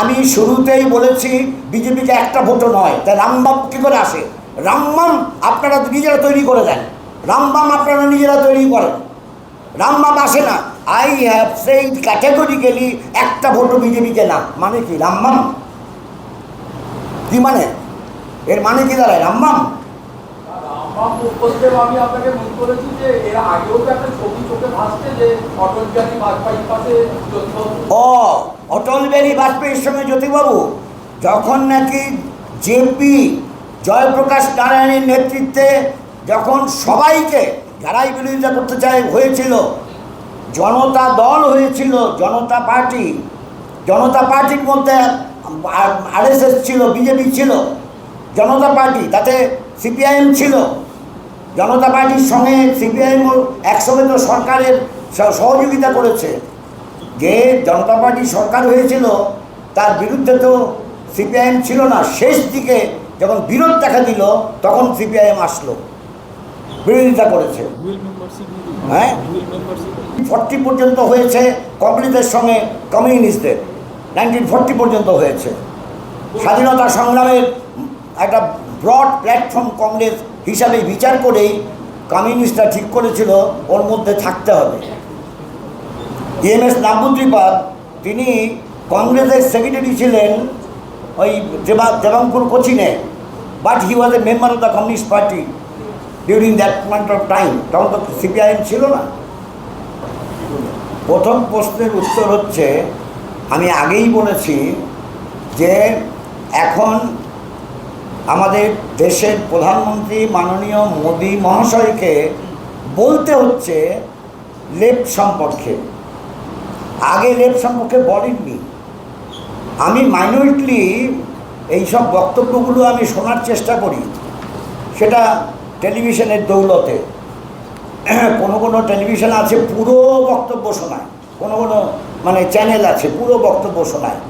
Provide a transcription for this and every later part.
আমি শুরুতেই বলেছি, বিজেপিকে একটা ভোটও নয়। তাই রামবাম কী করে আসে? রামবাম আপনারা নিজেরা তৈরি করে দেন। রামবাম আপনারা নিজেরা তৈরি করেন। রামবাম আসে না। আই হ্যাভ সেই ক্যাটেগরিক্যালি একটা ভোটও বিজেপিকে না। মানে কি? রামবাম কি মানে? এর মানে কি দাঁড়ায়? রামবাম অটল বিহারী বাজপেয়ীর ও, অটল বিহারী বাজপেয়ীর সঙ্গে জ্যোতিবাবু, যখন নাকি জেপি জয়প্রকাশ নারায়ণের নেতৃত্বে যখন সবাইকে যারাই বিরোধিতা করতে চায় হয়েছিল, জনতা দল হয়েছিল, জনতা পার্টি, জনতা পার্টির মধ্যে আরএসএস ছিল বিজেপি ছিল, জনতা পার্টি, তাতে সিপিআইএম ছিল জনতা পার্টির সঙ্গে সিপিআইএম একসঙ্গে তো সরকারের সহ- সহযোগিতা করেছে। যে জনতা পার্টি সরকার হয়েছিল, তার বিরুদ্ধে তো সিপিআইএম ছিল না। শেষ দিকে যখন বিরোধ দেখা দিল, তখন সিপিআইএম আসলো। বিরোধিতা করেছে। হ্যাঁ? ফর্টি পর্যন্ত হয়েছে কংগ্রেসের সঙ্গে কমিউনিস্টদের। নাইনটিন ফর্টি পর্যন্ত হয়েছে। স্বাধীনতা সংগ্রামের একটা ব্রড প্ল্যাটফর্ম কংগ্রেস হিসাবে বিচার করেই কমিউনিস্টরা ঠিক করেছিল, ওর মধ্যে থাকতে হবে। এম এস নাবুদ্রিপাদ তিনি কংগ্রেসের সেক্রেটারি ছিলেন ওই Deba, Debankur কোচিনে but he was a member of the communist party during that point of time তখন তো সিপিআইএম ছিল না। প্রথম প্রশ্নের উত্তর হচ্ছে, আমি আগেই বলেছি যে এখন আমাদের দেশের প্রধানমন্ত্রী মাননীয় মোদী মহাশয়কে বলতে হচ্ছে লেপ সম্পর্কে। আগে লেপ সম্পর্কে বলেননি। আমি মাইনরিটলি এইসব বক্তব্যগুলো আমি শোনার চেষ্টা করি। সেটা টেলিভিশনের দৌলতে। কোনো কোনো টেলিভিশন আছে, পুরো বক্তব্য শোনায়। কোনো কোনো মানে চ্যানেল আছে, পুরো বক্তব্য শোনায়।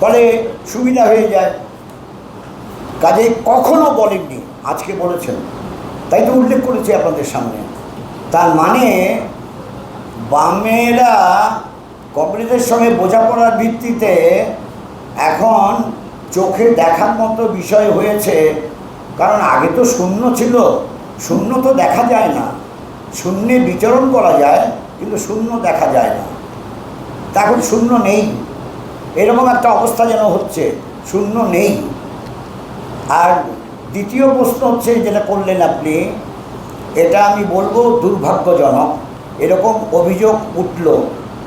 ফলে সুবিধা হয়ে যায়। কাজে কখনো বলেননি, আজকে বলেছেন। তাই তো উল্লেখ করেছি আপনাদের সামনে। তার মানে বামেরা কংগ্রেসের সঙ্গে বোঝাপড়ার ভিত্তিতে এখন চোখে দেখার মতো বিষয় হয়েছে। কারণ আগে তো শূন্য ছিল, শূন্য তো দেখা যায় না। শূন্যে বিচরণ করা যায়, কিন্তু শূন্য দেখা যায় না। তা এখন শূন্য নেই। এরকম একটা অবস্থা যেন হচ্ছে, শূন্য নেই। আর দ্বিতীয় প্রশ্ন হচ্ছে যেটা করলেন আপনি, এটা আমি বলব দুর্ভাগ্যজনক। এরকম অভিযোগ উঠল,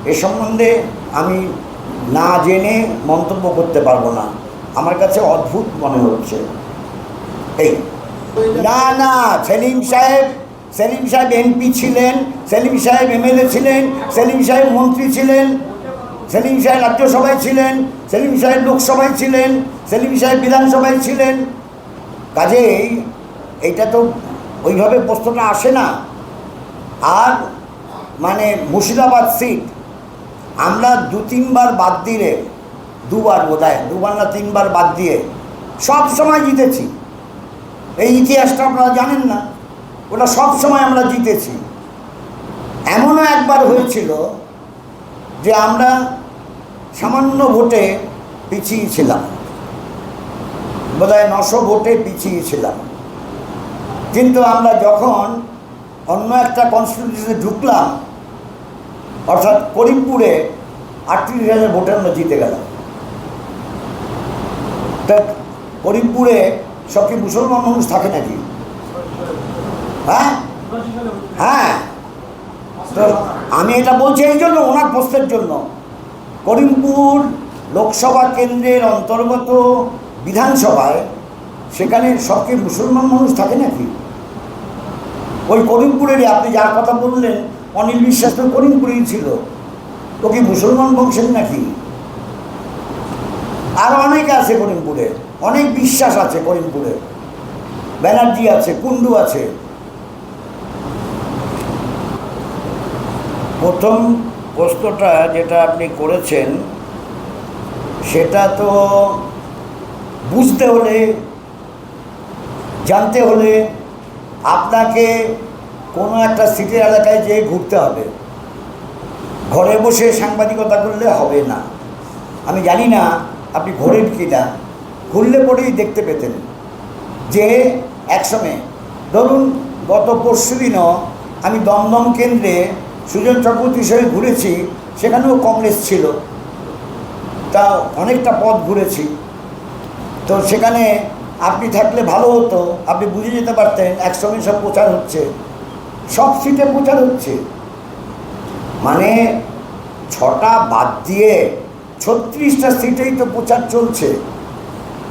এ সম্বন্ধে আমি না জেনে মন্তব্য করতে পারব না। আমার কাছে অদ্ভুত মনে হচ্ছে। এই, না না, সেলিম সাহেব সেলিম সাহেব এমপি ছিলেন, সেলিম সাহেব এমএলএ ছিলেন, সেলিম সাহেব মন্ত্রী ছিলেন সেলিম সাহেব রাজ্যসভায় ছিলেন, সেলিম সাহেব লোকসভায় ছিলেন, সেলিম সাহেব বিধানসভায় ছিলেন। কাজেই এইটা তো ওইভাবে প্রশ্নটা আসে না। আর মানে মুর্শিদাবাদ সিট আমরা দু তিনবার বাদ দিলে, দুবার বোধ হয়, দুবার না তিনবার বাদ দিয়ে সব সময় জিতেছি। এই ইতিহাসটা আপনারা জানেন না, ওটা সব সময় আমরা জিতেছি। এমনও একবার হয়েছিল যে আমরা সামান্য ভোটে পিছিয়ে ছিলাম। বোধ হয় নশো ভোটে পিছিয়ে ছিলাম। কিন্তু আমরা যখন অন্য একটা কনস্টিটিউশনে ঢুকলাম, অর্থাৎ করিমপুরে আটত্রিশ হাজার ভোটে আমরা জিতে গেলাম। তা করিমপুরে সব কি মুসলমান মানুষ থাকে নাকি? হ্যাঁ? হ্যাঁ। তো আমি এটা বলছি এই জন্য, ওনার প্রশ্নের জন্য। করিমপুর লোকসভা কেন্দ্রের অন্তর্গত বিধানসভায় সেখানে সব কি মুসলমান মানুষ থাকে নাকি? ওই করিমপুরেরই, আপনি যার কথা বললেন, অনিল বিশ্বাস তো করিমপুরেই ছিল। ও কি মুসলমান বংশের নাকি? আর অনেকে আছে করিমপুরে, অনেক বিশ্বাস আছে করিমপুরে। ব্যানার্জি আছে কুন্ডু আছে। প্রথম প্রশ্নটা যেটা আপনি করেছেন, সেটা তো বুঝতে হলে, জানতে হলে আপনাকে কোনো একটা সিটের এলাকায় যেয়ে ঘুরতে হবে। ঘরে বসে সাংবাদিকতা করলে হবে না। আমি জানি না আপনি ঘোরেন কি না ঘুরলে পরেই দেখতে পেতেন যে একসময়, ধরুন গত পরশু দিনও আমি দমদম কেন্দ্রে সুজন চক্রবর্তী হিসেবে ঘুরেছি, সেখানেও কংগ্রেস ছিল। তা অনেকটা পথ ঘুরেছি। তো সেখানে আপনি থাকলে ভালো হতো, আপনি বুঝে যেতে পারতেন, একসঙ্গে সব প্রচার হচ্ছে। সব সিটে প্রচার হচ্ছে। মানে ছটা বাদ দিয়ে ছত্রিশটা সিটেই তো প্রচার চলছে।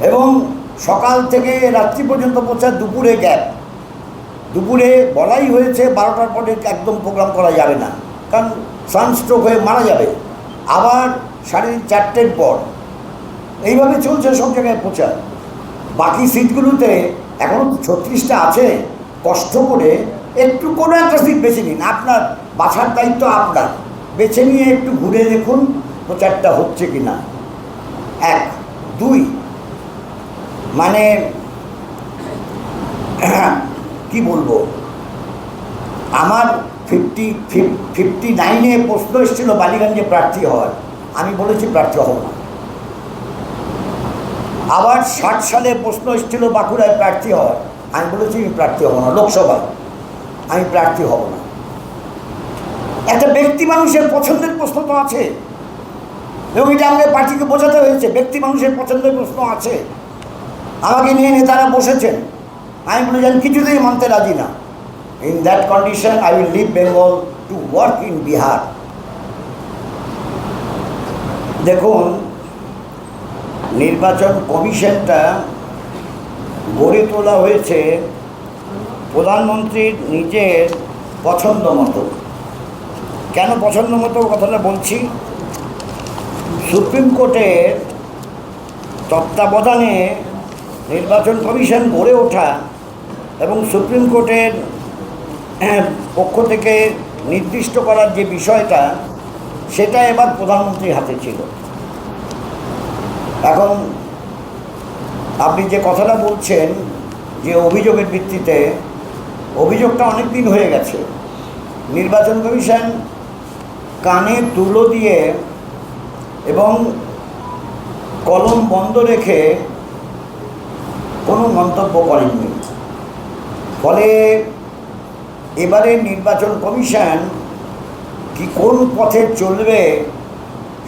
এবং সকাল থেকে রাত্রি পর্যন্ত প্রচার দুপুরে গ্যাপ। দুপুরে বলাই হয়েছে বারোটার পরে একদম প্রোগ্রাম করা যাবে না। কারণ সানস্ট্রোক হয়ে মারা যাবে। আবার সাড়ে চারটের পর। এইভাবে চলছে সব জায়গায় প্রচার। বাকি সিটগুলোতে এখনও ছত্রিশটা আছে। কষ্ট করে একটু কোনো একটা সিট বেছে নিন। আপনার বাছার দায়িত্ব আপনার। বেছে নিয়ে একটু ঘুরে দেখুন প্রচারটা হচ্ছে কি না এক, দুই মানে কি বলব? আমার ফিফটি ফিফটি নাইনে প্রশ্ন এসেছিল বালিগঞ্জে প্রার্থী হওয়ার। আমি বলেছি প্রার্থী হব না। আবার ষাট সালে প্রশ্ন এসেছিল বাঁকুড়ায় প্রার্থী হওয়ার। আমি বলেছি আমি প্রার্থী হব না, লোকসভায়। আমি প্রার্থী হব না। একটা ব্যক্তি মানুষের পছন্দের প্রশ্ন তো আছে। এবং এটা আমাদের পার্টিকে বোঝাতে হয়েছে, ব্যক্তি মানুষের পছন্দের প্রশ্ন আছে। আমাকে নিয়ে নেতারা বসেছেন। আমি বলে যান, কিছুতেই মানতে রাজি না। In that condition I will leave Bengal to work in Bihar দেখুন, নির্বাচন কমিশনটা গড়ে তোলা হয়েছে প্রধানমন্ত্রীর নিজের পছন্দ মতো। কেন পছন্দ মতো কথাটা বলছি? সুপ্রিম কোর্টের তত্ত্বাবধানে নির্বাচন কমিশন গড়ে ওঠা এবং সুপ্রিম কোর্টের আহ, পক্ষ থেকে নির্দিষ্ট করার যে বিষয়টা সেটা এবার প্রধানমন্ত্রীর হাতে ছিল। এখন আপনি যে কথাটা বলছেন যে অভিযোগের ভিত্তিতে অভিযোগটা অনেক দিন হয়ে গেছে। নির্বাচন কমিশন কানে তুলো দিয়ে এবং কলম বন্ধ রেখে কোনো মন্তব্য করেননি। ফলে এবারে নির্বাচন কমিশন কি কোন পথে চলবে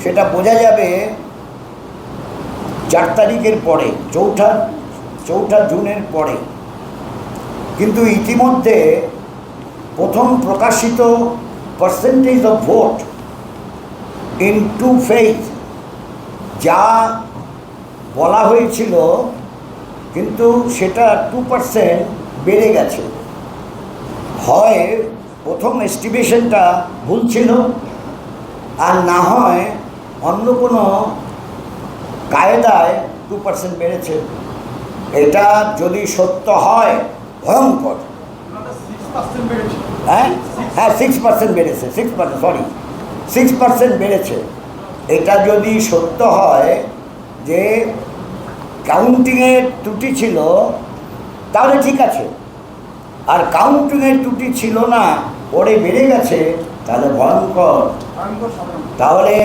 সেটা বোঝা যাবে চার তারিখের পরে, চৌঠা চৌঠা জুনের পরে। কিন্তু ইতিমধ্যে প্রথম প্রকাশিত percentage of vote in two phase যা বলা হয়েছিল, কিন্তু সেটা টু পার্সেন্ট বেড়ে গেছে। হয় প্রথম এস্টিমেশনটা ভুল ছিল আর না হয় অন্য কোনো কায়দায় টু পার্সেন্ট বেড়েছে। এটা যদি সত্য হয় ভয়ঙ্কর। হ্যাঁ? হ্যাঁ সিক্স পার্সেন্ট বেড়েছে six percent sorry six percent বেড়েছে। এটা যদি সত্য হয় যে কাউন্টিংয়ের ত্রুটি ছিল তাহলে ঠিক আছে। আর কাউন্টিংয়ের ত্রুটি ছিল না পরে বেড়ে গেছে তাহলে ভয়ঙ্কর। তাহলে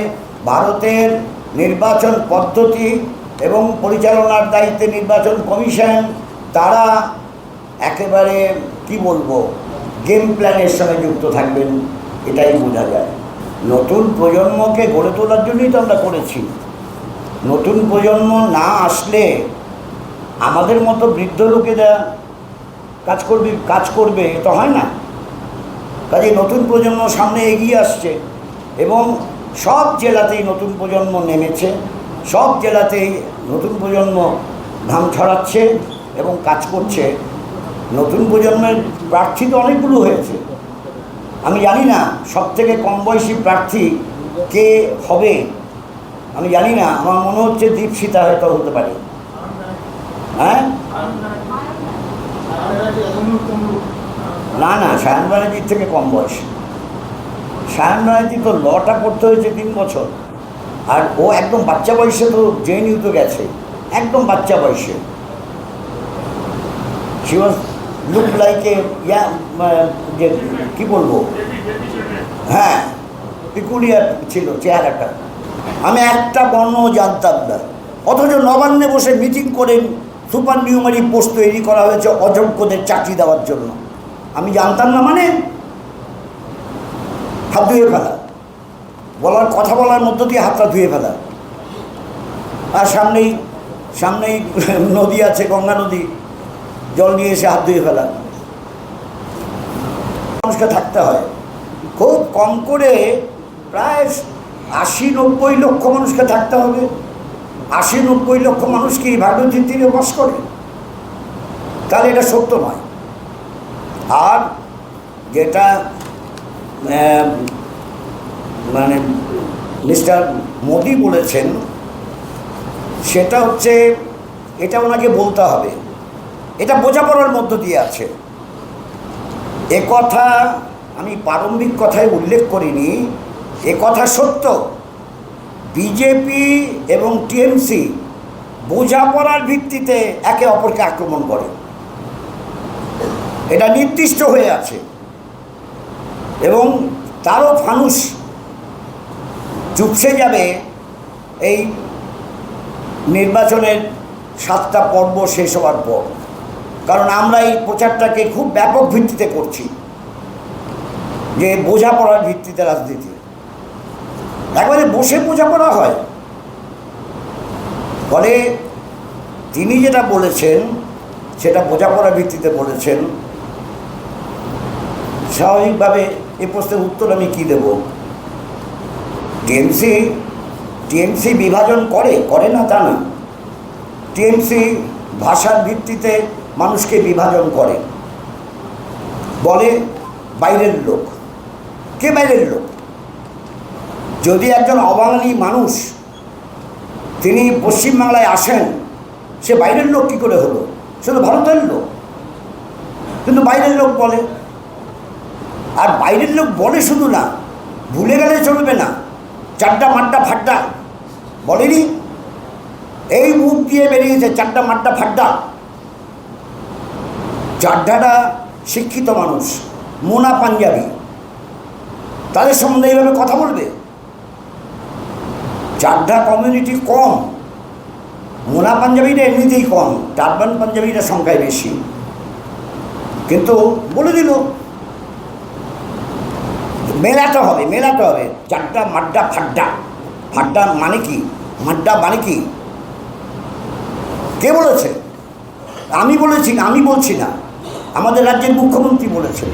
ভারতের নির্বাচন পদ্ধতি এবং পরিচালনার দায়িত্বে নির্বাচন কমিশন তারা একেবারে কি বলব গেম প্ল্যানের সঙ্গে যুক্ত থাকবেন এটাই বোঝা যায়। নতুন প্রজন্মকে গড়ে তোলার জন্যই তো আমরা করেছি। নতুন প্রজন্ম না আসলে আমাদের মতো বৃদ্ধ লোকেরা কাজ করবে কাজ করবে তো হয় না। কাজে নতুন প্রজন্ম সামনে এগিয়ে আসছে এবং সব জেলাতেই নতুন প্রজন্ম নেমেছে, সব জেলাতেই নতুন প্রজন্ম ধাম ছড়াচ্ছে এবং কাজ করছে। নতুন প্রজন্মের প্রার্থী তো অনেকগুলো হয়েছে। আমি জানি না সব থেকে কম বয়সী প্রার্থী কে হবে। আমি জানি না, আমার মনে হচ্ছে দীপশিতা হয়তো হতে পারে। হ্যাঁ? না না, সায়ন ব্যানার্জির থেকে কম বয়স। সায়ন তো লটা করতে হয়েছে তিন বছর। আর ও একদম বাচ্চা বয়সে তো জেএনইউ তো গেছে। একদম বাচ্চা বয়সে। She was look like a yeah যে, কী বলব? হ্যাঁ পিকুলিয়ার ছিল, চেহারাটা। আমি একটা বর্ণ জানতাম না। অথচ নবান্নে বসে মিটিং করেন সুপার নিউমারি পোস্ট তৈরি করা হয়েছে অযোগ্যদের চাকরি দেওয়ার জন্য। আমি জানতাম না মানে? হাত ধুয়ে ফেলা। বলার কথা বলার মধ্য দিয়ে হাতটা ধুয়ে ফেলা। আর সামনেই সামনেই নদী আছে, গঙ্গা নদী। জল নিয়ে এসে হাত ধুয়ে ফেলা। মানুষকে থাকতে হয়। খুব কম করে প্রায় আশি নব্বই লক্ষ মানুষকে থাকতে হবে। আশি, নব্বই লক্ষ মানুষ কি ভারতীয় তীরে বাস করে? তাহলে এটা সত্য নয়। আর যেটা মানে মিস্টার মোদি বলেছেন, সেটা হচ্ছে, এটা ওনাকে বলতে হবে। এটা বোঝাপড়ার মধ্য দিয়ে আছে। এ কথা আমি প্রারম্ভিক কথায় উল্লেখ করিনি। এ কথা সত্য। বিজেপি এবং টিএমসি বোঝাপড়ার ভিত্তিতে একে অপরকে আক্রমণ করে। এটা নির্দিষ্ট হয়ে আছে। এবং তারও ফানুস চুপসে যাবে এই নির্বাচনের সাতটা পর্ব শেষ হওয়ার পর। কারণ আমরা এই প্রচারটাকে খুব ব্যাপক ভিত্তিতে করছি। যে বোঝাপড়ার ভিত্তিতে রাজনীতি। একবারে বসে বোঝাপড়া হয়। ফলে তিনি যেটা বলেছেন, সেটা বোঝাপড়ার ভিত্তিতে বলেছেন। স্বাভাবিকভাবে এ প্রশ্নের উত্তর আমি কী দেব? টিএমসি টিএমসি বিভাজন করে করে না তা না। টিএমসি ভাষার ভিত্তিতে মানুষকে বিভাজন করে। বলে বাইরের লোক। কে বাইরের লোক? যদি একজন অবাঙালি মানুষ তিনি পশ্চিমবাংলায় আসেন, সে বাইরের লোক কী করে হলো? সে তো ভারতের লোক। কিন্তু বাইরের লোক বলে। আর বাইরের লোক বলে শুধু না, ভুলে গেলে চলবে না। চারটা মাড্ডা ফাড্ডা বলেনি? এই মুখ দিয়ে বেরিয়েছে চারটা মাড্ডা ফাড্ডা। চাড্ডাটা শিক্ষিত মানুষ, মোনা পাঞ্জাবি। তাদের সম্বন্ধে এইভাবে কথা বলবে? চাড্ডা কমিউনিটি কম, মোনা পাঞ্জাবিটা এমনিতেই কম টারবান পাঞ্জাবিটা সংখ্যায় বেশি। কিন্তু বলে দিল, মেলাতে হবে মেলাতে হবে। চারটা মাড্ডা, ফাড্ডা। ফাড্ডা মানে কি? মাড্ডা মানে কি? কে বলেছে? আমি বলেছি আমি বলছি না। আমাদের রাজ্যের মুখ্যমন্ত্রী বলেছেন।